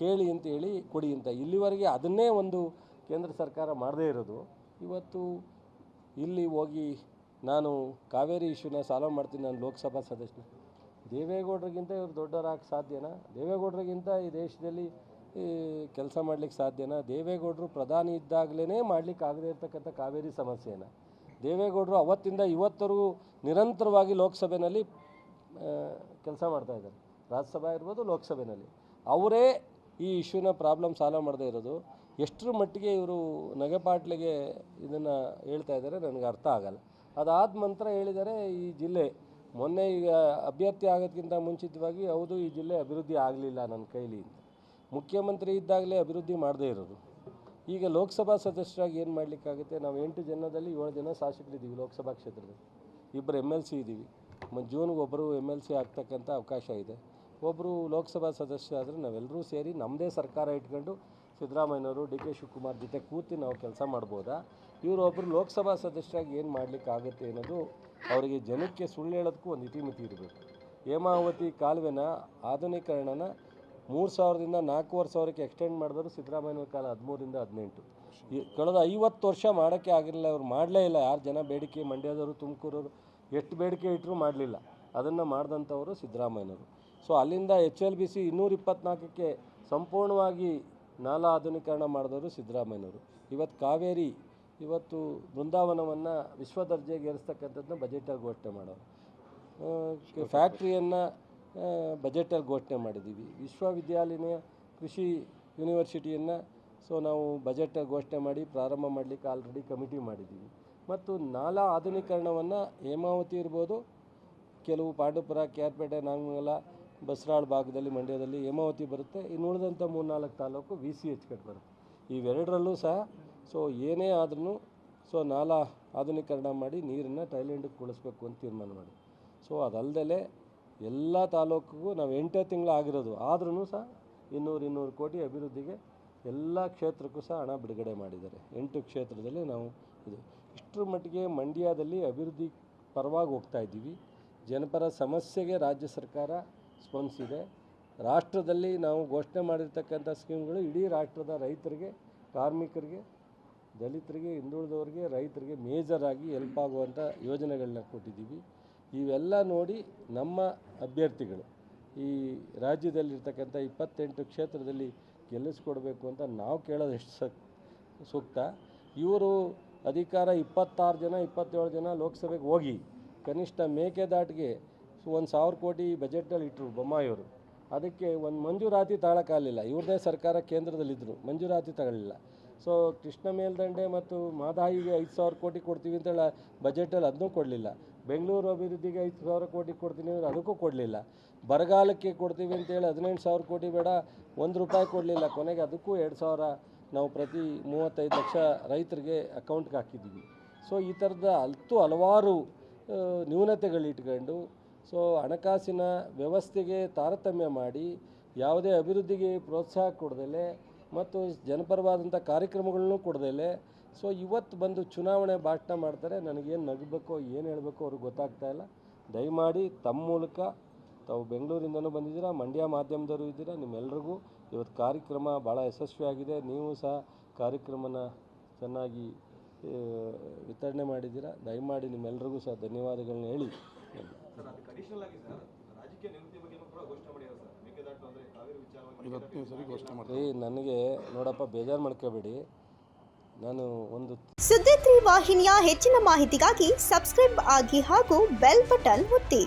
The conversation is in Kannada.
ಕೇಳಿ ಅಂತ ಹೇಳಿ ಕೊಡಿ ಅಂತ. ಇಲ್ಲಿವರೆಗೆ ಅದನ್ನೇ ಒಂದು ಕೇಂದ್ರ ಸರ್ಕಾರ ಮಾಡದೇ ಇರೋದು. ಇವತ್ತು ಇಲ್ಲಿ ಹೋಗಿ ನಾನು ಕಾವೇರಿ ಇಶ್ಯೂನ ಸಾಲ್ವ್ ಮಾಡ್ತೀನಿ ನಾನು ಲೋಕಸಭಾ ಸದಸ್ಯನ. ದೇವೇಗೌಡರಿಗಿಂತ ಇವರು ದೊಡ್ಡವರಾಗಕ್ಕೆ ಸಾಧ್ಯನಾ? ದೇವೇಗೌಡರಿಗಿಂತ ಈ ದೇಶದಲ್ಲಿ ಕೆಲಸ ಮಾಡ್ಲಿಕ್ಕೆ ಸಾಧ್ಯನಾ? ದೇವೇಗೌಡರು ಪ್ರಧಾನಿ ಇದ್ದಾಗಲೇ ಮಾಡ್ಲಿಕ್ಕೆ ಆಗದೇ ಇರತಕ್ಕಂಥ ಕಾವೇರಿ ಸಮಸ್ಯೆನ? ದೇವೇಗೌಡರು ಅವತ್ತಿಂದ ಇವತ್ತರೆಗೂ ನಿರಂತರವಾಗಿ ಲೋಕಸಭೆಯಲ್ಲಿ ಕೆಲಸ ಮಾಡ್ತಾಯಿದ್ದಾರೆ ರಾಜ್ಯಸಭಾ ಇರ್ಬೋದು ಲೋಕಸಭೆಯಲ್ಲಿ ಅವರೇ ಈ ಇಶ್ಯೂನ ಪ್ರಾಬ್ಲಮ್ ಸಾಲ್ವ್ ಮಾಡದೇ ಇರೋದು. ಎಷ್ಟರ ಮಟ್ಟಿಗೆ ಇವರು ನಗೆಪಾಟ್ಲಿಗೆ ಇದನ್ನು ಹೇಳ್ತಾ ಇದ್ದಾರೆ ನನಗೆ ಅರ್ಥ ಆಗಲ್ಲ. ಅದಾದ ನಂತರ ಹೇಳಿದ್ದಾರೆ ಈ ಜಿಲ್ಲೆ ಮೊನ್ನೆ ಈಗ ಅಭ್ಯರ್ಥಿ ಆಗೋದಕ್ಕಿಂತ ಮುಂಚಿತವಾಗಿ ಹೌದು, ಈ ಜಿಲ್ಲೆ ಅಭಿವೃದ್ಧಿ ಆಗಲಿಲ್ಲ ನನ್ನ ಕೈಲಿ ಮುಖ್ಯಮಂತ್ರಿ ಇದ್ದಾಗಲೇ ಅಭಿವೃದ್ಧಿ ಮಾಡದೇ ಇರೋದು. ಈಗ ಲೋಕಸಭಾ ಸದಸ್ಯರಾಗಿ ಏನು ಮಾಡಲಿಕ್ಕಾಗುತ್ತೆ? ನಾವು ಎಂಟು ಜನದಲ್ಲಿ ಏಳು ಜನ ಶಾಸಕರಿದ್ದೀವಿ ಲೋಕಸಭಾ ಕ್ಷೇತ್ರದಲ್ಲಿ. ಇಬ್ಬರು ಎಂ ಎಲ್ ಸಿ ಇದ್ದೀವಿ. ಮ ಜೂನ್ಗೆ ಒಬ್ಬರು ಎಂ ಎಲ್ ಸಿ ಆಗ್ತಕ್ಕಂಥ ಅವಕಾಶ ಇದೆ. ಒಬ್ಬರು ಲೋಕಸಭಾ ಸದಸ್ಯ ಆದರೆ ನಾವೆಲ್ಲರೂ ಸೇರಿ ನಮ್ಮದೇ ಸರ್ಕಾರ ಇಟ್ಕೊಂಡು ಸಿದ್ದರಾಮಯ್ಯನವರು ಡಿ ಕೆ ಶಿವಕುಮಾರ್ ಜೊತೆ ಕೂತು ನಾವು ಕೆಲಸ ಮಾಡ್ಬೋದಾ? ಇವರು ಒಬ್ಬರು ಲೋಕಸಭಾ ಸದಸ್ಯರಾಗಿ ಏನು ಮಾಡಲಿಕ್ಕಾಗುತ್ತೆ ಅನ್ನೋದು ಅವರಿಗೆ ಜನಕ್ಕೆ ಸುಳ್ಳು ಹೇಳೋದಕ್ಕೂ ಒಂದು ಇತಿಮಿತಿ ಇರಬೇಕು. ಹೇಮಾವತಿ ಕಾಲುವೆನ ಆಧುನೀಕರಣನ ಮೂರು ಸಾವಿರದಿಂದ ನಾಲ್ಕೂವರೆ ಸಾವಿರಕ್ಕೆ ಎಕ್ಸ್ಟೆಂಡ್ ಮಾಡಿದ್ರು ಸಿದ್ದರಾಮಯ್ಯನವ್ರ ಕಾಲ ಹದಿಮೂರಿಂದ ಹದಿನೆಂಟು. ಈ ಕಳೆದ ಐವತ್ತು ವರ್ಷ ಮಾಡೋಕ್ಕೆ ಆಗಿರಲಿಲ್ಲ, ಅವ್ರು ಮಾಡಲೇ ಇಲ್ಲ. ಯಾರು ಜನ ಬೇಡಿಕೆ, ಮಂಡ್ಯದವರು, ತುಮಕೂರವರು ಎಷ್ಟು ಬೇಡಿಕೆ ಇಟ್ಟರೂ ಮಾಡಲಿಲ್ಲ. ಅದನ್ನು ಮಾಡಿದಂಥವರು ಸಿದ್ದರಾಮಯ್ಯನವರು. ಸೊ ಅಲ್ಲಿಂದ ಎಚ್ ಎಲ್ ಬಿ ಸಿ ಇನ್ನೂರ ಇಪ್ಪತ್ನಾಲ್ಕಕ್ಕೆ ಸಂಪೂರ್ಣವಾಗಿ ನಾಲಾ ಆಧುನೀಕರಣ ಮಾಡಿದವರು ಸಿದ್ದರಾಮಯ್ಯನವರು. ಇವತ್ತು ಕಾವೇರಿ, ಇವತ್ತು ಬೃಂದಾವನವನ್ನು ವಿಶ್ವ ದರ್ಜೆಗೆ ಏರಿಸ್ತಕ್ಕಂಥದ್ದನ್ನ ಬಜೆಟಲ್ಲಿ ಘೋಷಣೆ ಮಾಡೋರು. ಫ್ಯಾಕ್ಟ್ರಿಯನ್ನು ಬಜೆಟಲ್ಲಿ ಘೋಷಣೆ ಮಾಡಿದ್ದೀವಿ ವಿಶ್ವವಿದ್ಯಾಲಯ ಕೃಷಿ ಯೂನಿವರ್ಸಿಟಿಯನ್ನು ಸೊ ನಾವು ಬಜೆಟ್ ಘೋಷಣೆ ಮಾಡಿ ಪ್ರಾರಂಭ ಮಾಡಲಿಕ್ಕೆ ಆಲ್ರೆಡಿ ಕಮಿಟಿ ಮಾಡಿದ್ದೀವಿ ಮತ್ತು ನಾಲಾ ಆಧುನೀಕರಣವನ್ನು ಹೇಮಾವತಿ ಇರ್ಬೋದು, ಕೆಲವು ಪಾಂಡುಪುರ ಪೇಟೆ, ನಾಗಮಂಗಲ ಬಸರಾಳ ಭಾಗದಲ್ಲಿ, ಮಂಡ್ಯದಲ್ಲಿ ಹೇಮಾವತಿ ಬರುತ್ತೆ. ಇನ್ನು ಉಳಿದಂಥ ಮೂರ್ನಾಲ್ಕು taluk V C H cut ಬರುತ್ತೆ. ಇವೆರಡರಲ್ಲೂ ಸಹ ಸೊ ಏನೇ ಆದ್ರೂ ಸೊ ನಾಲಾ ಆಧುನೀಕರಣ ಮಾಡಿ ನೀರನ್ನು ಥೈಲ್ಯಾಂಡಿಗೆ ಕುಳಿಸ್ಬೇಕು ಅಂತ ತೀರ್ಮಾನ ಮಾಡಿ. ಸೊ ಅದಲ್ಲದೆ ಎಲ್ಲ ತಾಲೂಕಿಗೂ ನಾವು ಎಂಟೇ ತಿಂಗಳು ಆಗಿರೋದು. ಆದ್ರೂ ಸಹ ಇನ್ನೂರು ಇನ್ನೂರು ಕೋಟಿ ಅಭಿವೃದ್ಧಿಗೆ ಎಲ್ಲ ಕ್ಷೇತ್ರಕ್ಕೂ ಸಹ ಹಣ ಬಿಡುಗಡೆ ಮಾಡಿದ್ದಾರೆ. ಎಂಟು ಕ್ಷೇತ್ರದಲ್ಲಿ ನಾವು ಇದು ಇಷ್ಟರ ಮಟ್ಟಿಗೆ ಮಂಡ್ಯದಲ್ಲಿ ಅಭಿವೃದ್ಧಿ ಪರವಾಗಿ ಹೋಗ್ತಾ ಇದ್ದೀವಿ. ಜನಪರ ಸಮಸ್ಯೆಗೆ ರಾಜ್ಯ ಸರ್ಕಾರ ಸ್ಪಂದಿಸಿದೆ ರಾಷ್ಟ್ರದಲ್ಲಿ ನಾವು ಘೋಷಣೆ ಮಾಡಿರ್ತಕ್ಕಂಥ ಸ್ಕೀಮ್ಗಳು ಇಡೀ ರಾಷ್ಟ್ರದ ರೈತರಿಗೆ, ಕಾರ್ಮಿಕರಿಗೆ, ದಲಿತರಿಗೆ, ಹಿಂದುಳಿದವ್ರಿಗೆ, ರೈತರಿಗೆ ಮೇಜರಾಗಿ ಹೆಲ್ಪ್ ಆಗುವಂಥ ಯೋಜನೆಗಳನ್ನ ಕೊಟ್ಟಿದ್ದೀವಿ. ಇವೆಲ್ಲ ನೋಡಿ ನಮ್ಮ ಅಭ್ಯರ್ಥಿಗಳು ಈ ರಾಜ್ಯದಲ್ಲಿರ್ತಕ್ಕಂಥ ಇಪ್ಪತ್ತೆಂಟು ಕ್ಷೇತ್ರದಲ್ಲಿ ಗೆಲ್ಲಿಸ್ಕೊಡ್ಬೇಕು ಅಂತ ನಾವು ಕೇಳೋದು ಎಷ್ಟು ಸಕ್, ಸೂಕ್ತ. ಇವರು ಅಧಿಕಾರ ಇಪ್ಪತ್ತಾರು ಜನ, ಇಪ್ಪತ್ತೇಳು ಜನ ಲೋಕಸಭೆಗೆ ಹೋಗಿ ಕನಿಷ್ಠ ಮೇಕೆದಾಟಿಗೆ ಒಂದು ಸಾವಿರ ಕೋಟಿ ಬಜೆಟಲ್ಲಿ ಇಟ್ಟರು ಬೊಮ್ಮಾಯಿಯವರು ಅದಕ್ಕೆ ಒಂದು ಮಂಜೂರಾತಿ ತಗೊಳಕ್ಕಾಗಲಿಲ್ಲ ಇವ್ರದೇ ಸರ್ಕಾರ ಕೇಂದ್ರದಲ್ಲಿದ್ದರು ಮಂಜೂರಾತಿ ತಗೊಳ್ಳಿಲ್ಲ. ಸೊ ಕೃಷ್ಣ ಮೇಲ್ದಂಡೆ ಮತ್ತು ಮಾದಾಯಿಗೆ ಐದು ಸಾವಿರ ಕೋಟಿ ಕೊಡ್ತೀವಿ ಅಂತೇಳಿ ಬಜೆಟಲ್ಲಿ ಅದನ್ನೂ ಕೊಡಲಿಲ್ಲ. ಬೆಂಗಳೂರು ಅಭಿವೃದ್ಧಿಗೆ ಐದು ಸಾವಿರ ಕೋಟಿ ಕೊಡ್ತೀನಿ ಅಂದರೆ ಅದಕ್ಕೂ ಕೊಡಲಿಲ್ಲ. ಬರಗಾಲಕ್ಕೆ ಕೊಡ್ತೀವಿ ಅಂತೇಳಿ ಹದಿನೆಂಟು ಸಾವಿರ ಕೋಟಿ ಬೇಡ, ಒಂದು ರೂಪಾಯಿ ಕೊಡಲಿಲ್ಲ. ಕೊನೆಗೆ ಅದಕ್ಕೂ ಎರಡು ಸಾವಿರ ನಾವು ಪ್ರತಿ ಮೂವತ್ತೈದು ಲಕ್ಷ ರೈತರಿಗೆ ಅಕೌಂಟ್ಗೆ ಹಾಕಿದ್ದೀವಿ. ಸೊ ಈ ಥರದ ಹತ್ತು ಹಲವಾರು ನ್ಯೂನತೆಗಳಿಟ್ಕೊಂಡು ಸೊ ಹಣಕಾಸಿನ ವ್ಯವಸ್ಥೆಗೆ ತಾರತಮ್ಯ ಮಾಡಿ ಯಾವುದೇ ಅಭಿವೃದ್ಧಿಗೆ ಪ್ರೋತ್ಸಾಹ ಕೊಡದಲೆ ಮತ್ತು ಜನಪರವಾದಂಥ ಕಾರ್ಯಕ್ರಮಗಳನ್ನೂ ಕೊಡದಲೆ. ಸೊ ಇವತ್ತು ಬಂದು ಚುನಾವಣೆ ಭಾಷಣ ಮಾಡ್ತಾರೆ. ನನಗೇನು ನಗಬೇಕು, ಏನು ಹೇಳಬೇಕು ಅವ್ರಿಗೆ ಗೊತ್ತಾಗ್ತಾ ಇಲ್ಲ. ದಯಮಾಡಿ ತಮ್ಮ ಮೂಲಕ ತಾವು ಬೆಂಗಳೂರಿಂದನೂ ಬಂದಿದ್ದೀರಾ, ಮಂಡ್ಯ ಮಾಧ್ಯಮದವರು ಇದ್ದೀರಾ, ನಿಮ್ಮೆಲ್ರಿಗೂ ಇವತ್ತು ಕಾರ್ಯಕ್ರಮ ಭಾಳ ಯಶಸ್ವಿಯಾಗಿದೆ. ನೀವು ಸಹ ಕಾರ್ಯಕ್ರಮನ ಚೆನ್ನಾಗಿ ವಿತರಣೆ ಮಾಡಿದ್ದೀರಾ. ದಯಮಾಡಿ ನಿಮ್ಮೆಲ್ರಿಗೂ ಸಹ ಧನ್ಯವಾದಗಳನ್ನ ಹೇಳಿ. ಆಗಿ ಸರ್ ರಾಜಕೀಯ ನಿವೃತ್ತಿ ಬಗ್ಗೆ ಕೂಡ ಘೋಷಣೆ ಮಾಡಿದ್ದಾರೆ ಸರ್. ಮೇಕೆದಾಟು ಅಂದ್ರೆ ಕಾವೇರಿ ವಿಚಾರವಾಗಿ ಇವತ್ತನೇ ಸರಿ ಘೋಷಣೆ ಮಾಡಿ ನನಗೆ ನೋಡಪ್ಪ ಬೇಜಾರು ಮಾಡ್ಕೋಬೇಡಿ. ನಾನು ಒಂದು ಸುದ್ದಿ ತ್ರೀ ವಾಹಿನಿಯ ಹೆಚ್ಚಿನ ಮಾಹಿತಿಗಾಗಿ ಸಬ್ಸ್ಕ್ರೈಬ್ ಆಗಿ ಹಾಗೂ ಬೆಲ್ ಬಟನ್ ಒತ್ತಿ.